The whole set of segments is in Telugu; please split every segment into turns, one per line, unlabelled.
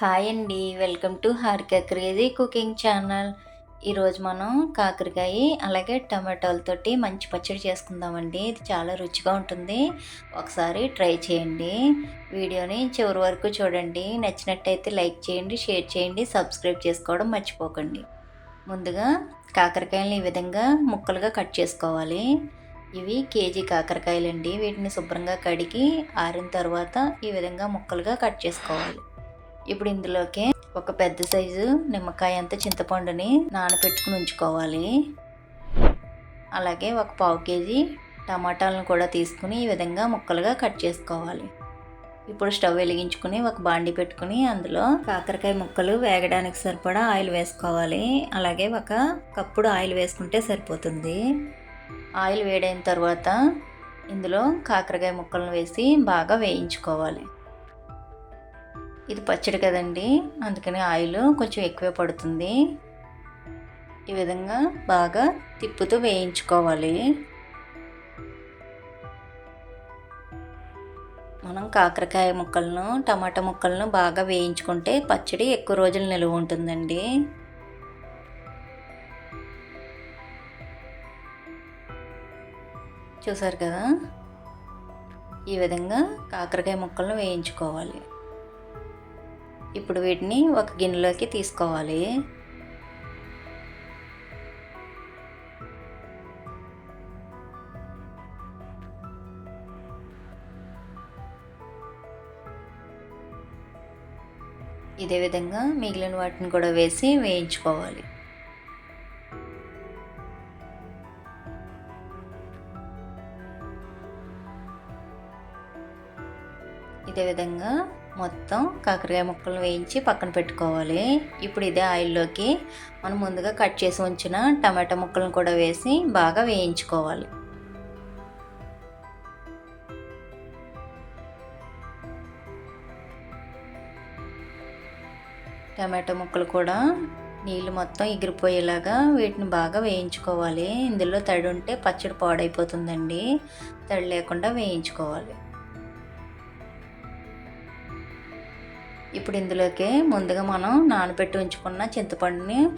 హాయ్ అండి welcome to Harika crazy cooking channel. ఈరోజు మనం కాకరకాయ అలాగే టమాటాలతోటి మంచి పచ్చడి చేసుకుందామండి. ఇది చాలా రుచిగా ఉంటుంది. ఒకసారి ట్రై చేయండి. వీడియోని చివరి వరకు చూడండి. నచ్చినట్టయితే లైక్ చేయండి షేర్ చేయండి సబ్స్క్రైబ్ చేసుకోవడం మర్చిపోకండి. ముందుగా కాకరకాయలను ఈ విధంగా ముక్కలుగా కట్ చేసుకోవాలి. ఇవి కేజీ కాకరకాయలండి. వీటిని శుభ్రంగా కడిగి ఆరిన తర్వాత ఈ విధంగా ముక్కలుగా కట్ చేసుకోవాలి. ఇప్పుడు ఇందులోకి ఒక పెద్ద సైజు నిమ్మకాయ అంత చింతపండుని నానబెట్టుకుని ఉంచుకోవాలి. అలాగే ఒక పావు కేజీ టమాటాలను కూడా తీసుకుని ఈ విధంగా ముక్కలుగా కట్ చేసుకోవాలి. ఇప్పుడు స్టవ్ వెలిగించుకుని ఒక బాండి పెట్టుకుని అందులో కాకరకాయ ముక్కలు వేగడానికి సరిపడా ఆయిల్ వేసుకోవాలి. అలాగే ఒక కప్పుడు ఆయిల్ వేసుకుంటే సరిపోతుంది. ఆయిల్ వేడైన తర్వాత ఇందులో కాకరకాయ ముక్కలను వేసి బాగా వేయించుకోవాలి. ఇది పచ్చడి కదండి. అందుకని ఆయిల్ కొంచెం ఎక్కువే పడుతుంది. ఈ విధంగా బాగా తిప్పుతూ వేయించుకోవాలి. మనం కాకరకాయ ముక్కలను టమాటా ముక్కలను బాగా వేయించుకుంటే పచ్చడి ఎక్కువ రోజులు నిలువ ఉంటుందండి. చూసారు కదా? ఈ విధంగా కాకరకాయ ముక్కలను వేయించుకోవాలి. ఇప్పుడు వీటిని ఒక గిన్నెలోకి తీసుకోవాలి. ఇదే విధంగా మిగిలిన వాటిని కూడా వేసి వేయించుకోవాలి. ఇదే విధంగా మొత్తం కాకరకాయ ముక్కలు వేయించి పక్కన పెట్టుకోవాలి. ఇప్పుడు ఇదే ఆయిల్లోకి మనం ముందుగా కట్ చేసి ఉంచిన టమాటా ముక్కలను కూడా వేసి బాగా వేయించుకోవాలి. టమాటా ముక్కలు కూడా నీళ్ళు మొత్తం ఎగిరిపోయేలాగా వీటిని బాగా వేయించుకోవాలి. ఇందులో తడి ఉంటే పచ్చడి పాడైపోతుందండి. తడి లేకుండా వేయించుకోవాలి. ఇప్పుడు ఇందులోకి ముందుగా మనం నానబెట్టి ఉంచుకున్న చింతపండుని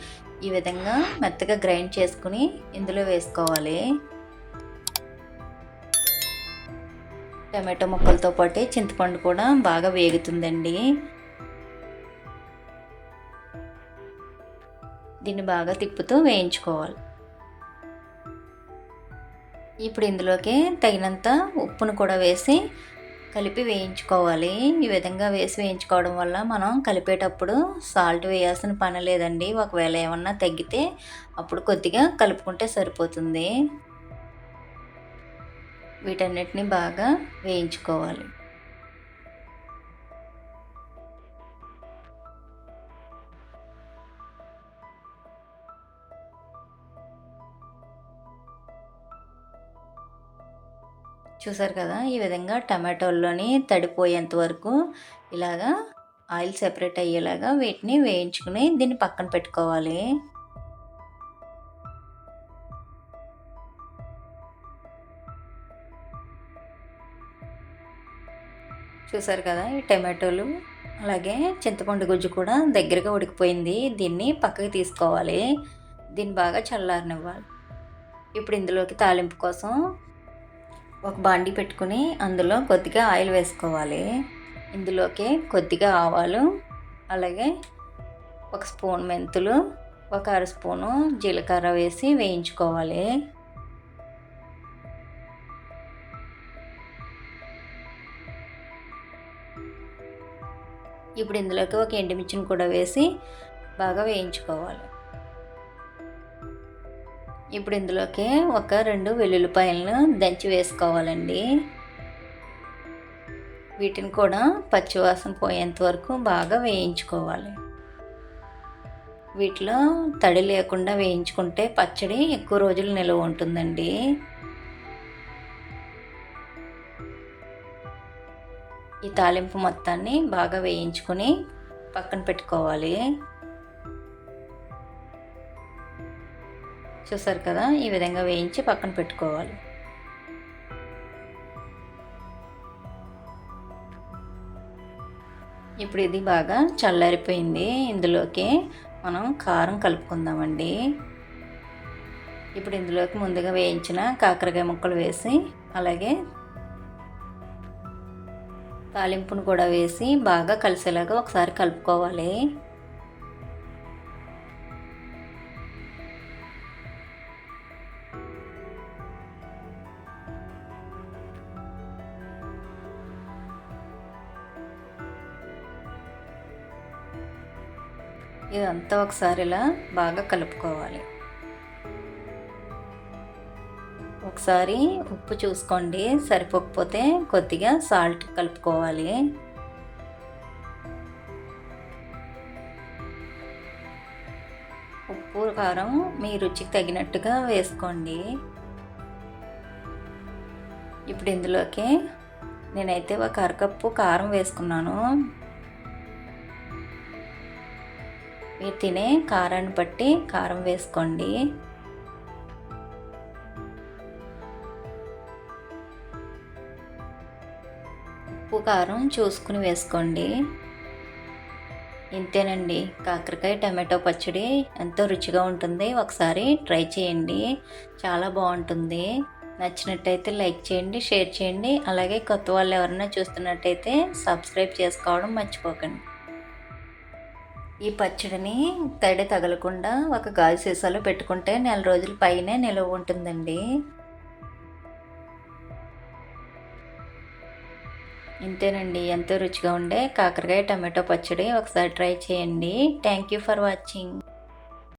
ఈ విధంగా మెత్తగా గ్రైండ్ చేసుకుని ఇందులో వేసుకోవాలి. టమాటో ముక్కలతో పాటు చింతపండు కూడా బాగా వేగుతుందండి. దీన్ని బాగా తిప్పుతూ వేయించుకోవాలి. ఇప్పుడు ఇందులోకి తగినంత ఉప్పును కూడా వేసి కలిపి వేయించుకోవాలి. ఈ విధంగా వేసి వేయించుకోవడం వల్ల మనం కలిపేటప్పుడు సాల్ట్ వేయాల్సిన పని లేదండి. ఒకవేళ ఏమన్నా తగ్గితే అప్పుడు కొద్దిగా కలుపుకుంటే సరిపోతుంది. వీటన్నిటిని బాగా వేయించుకోవాలి. చూసారు కదా ఈ విధంగా టమాటోల్లోని తడిపోయేంత వరకు ఇలాగా ఆయిల్ సెపరేట్ అయ్యేలాగా వీటిని వేయించుకుని దీన్ని పక్కన పెట్టుకోవాలి. చూసారు కదా ఈ టమాటోలు అలాగే చింతపండు గుజ్జు కూడా దగ్గరగా ఉడికిపోయింది. దీన్ని పక్కకి తీసుకోవాలి. దీన్ని బాగా చల్లారనివ్వాలి. ఇప్పుడు ఇందులోకి తాలింపు కోసం ఒక బాండి పెట్టుకుని అందులో కొద్దిగా ఆయిల్ వేసుకోవాలి. ఇందులోకి కొద్దిగా ఆవాలు అలాగే ఒక స్పూన్ మెంతులు ఒక అర స్పూను జీలకర్ర వేసి వేయించుకోవాలి. ఇప్పుడు ఇందులోకి ఒక ఎండుమిర్చిని కూడా వేసి బాగా వేయించుకోవాలి. ఇప్పుడు ఇందులోకి ఒక రెండు వెల్లుల్లిపాయలను దంచి వేసుకోవాలండి. వీటిని కూడా పచ్చివాసన పోయేంత వరకు బాగా వేయించుకోవాలి. వీటిలో తడి లేకుండా వేయించుకుంటే పచ్చడి ఎక్కువ రోజులు నిల్వ ఉంటుందండి. ఈ తాలింపు మొత్తాన్ని బాగా వేయించుకొని పక్కన పెట్టుకోవాలి. చూసారు కదా ఈ విధంగా వేయించి పక్కన పెట్టుకోవాలి. ఇప్పుడు ఇది బాగా చల్లారిపోయింది. ఇందులోకి మనం కారం కలుపుకుందామండి. ఇప్పుడు ఇందులోకి ముందుగా వేయించిన కాకరకాయ ముక్కలు వేసి అలాగే తాలింపును కూడా వేసి బాగా కలిసేలాగా ఒకసారి కలుపుకోవాలి. ఇదంతా ఒకసారి ఇలా బాగా కలుపుకోవాలి. ఒకసారి ఉప్పు చూసుకోండి. సరిపోకపోతే కొద్దిగా సాల్ట్ కలుపుకోవాలి. ఉప్పు కారం మీ రుచికి తగినట్టుగా వేసుకోండి. ఇప్పుడు ఇందులోకి నేనైతే ఒక అరకప్పు కారం వేసుకున్నాను. మీరు తినే కారాన్ని బట్టి కారం వేసుకోండి. ఉప్పు కారం చూసుకుని వేసుకోండి. ఇంతేనండి. కాకరకాయ టమాటో పచ్చడి ఎంతో రుచిగా ఉంటుంది. ఒకసారి ట్రై చేయండి. చాలా బాగుంటుంది. నచ్చినట్టయితే లైక్ చేయండి షేర్ చేయండి. అలాగే కొత్త వాళ్ళు ఎవరైనా చూస్తున్నట్టయితే సబ్స్క్రైబ్ చేసుకోవడం మర్చిపోకండి. ఈ పచ్చడిని తడి తగలకుండా ఒక గాజు సీసాలో పెట్టుకుంటే నెల రోజుల పైనే నిలువ ఉంటుందండి. ఇంతేనండి ఎంతో రుచిగా ఉండే కాకరకాయ టమాటో పచ్చడి ఒకసారి ట్రై చేయండి. Thank you for watching